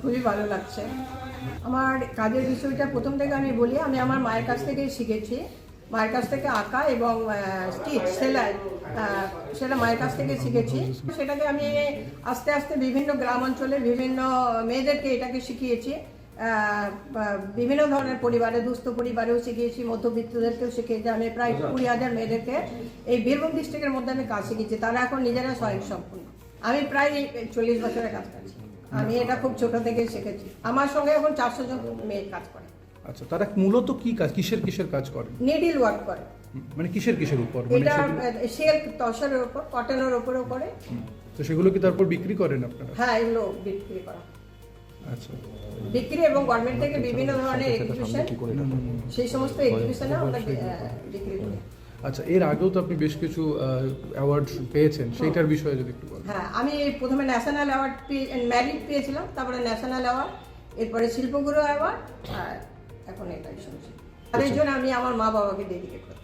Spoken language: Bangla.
খুবই ভালো লাগছে। আমার কাজের বিষয়টা প্রথম থেকে আমি বলি আমি আমার মায়ের কাছ থেকেই শিখেছি। মায়ের কাছ থেকে আঁকা এবং স্টিচ সেলাই সেটা মায়ের কাছ থেকে শিখেছি। সেটাকে আমি আস্তে আস্তে বিভিন্ন গ্রাম অঞ্চলে বিভিন্ন মেয়েদেরকে এটাকে শিখিয়েছি। বিভিন্ন ধরনের পরিবারে দুস্থ পরিবারেও শিখিয়েছি মধ্যবিত্তদেরকেও শিখিয়েছি। আমি প্রায় কুড়ি হাজার মেয়েদেরকে এই বীরভূম ডিস্ট্রিক্টের মধ্যে আমি কাজ শিখেছি। তারা এখন নিজেরা স্বয়ংসম্পূর্ণ। আমি প্রায় চল্লিশ বছরের কাজ করছি। আমি এটা খুব ছোট থেকে শিখেছি। আমার সঙ্গে এখন চারশো জন মেয়ে কাজ করে। আচ্ছা তারা মূলত কি কাজ কিসের কিসের কাজ করে? নিডিল ওয়ার্ক করে। মানে কিসের কিসের উপর? মানে এটা সিল্ক তসরের উপর কটনের উপরেও করে। তো সেগুলো কি তারপর বিক্রি করেন আপনারা? হ্যাঁ এগুলো বিক্রি করা। আচ্ছা। বিক্রি এবং গভর্নমেন্ট থেকে বিভিন্ন ধরনের এক্সিবিশন সেই সমস্ত এক্সিবিশনে আমরা বিক্রি করি। আচ্ছা এর আগেও তো আপনি বেশ কিছু অ্যাওয়ার্ড পেয়েছেন সেইটার বিষয়ে যদি একটু বলেন। হ্যাঁ আমি প্রথমে ন্যাশনাল অ্যাওয়ার্ড পেয়ে ম্যারিট পেয়েছিলাম তারপরে ন্যাশনাল অ্যাওয়ার্ড এরপরে শিল্পগুরু অ্যাওয়ার্ড আর এখন এটাই শুনছি। তাদের জন্য আমি আমার মা বাবাকে ডেডিকেট করি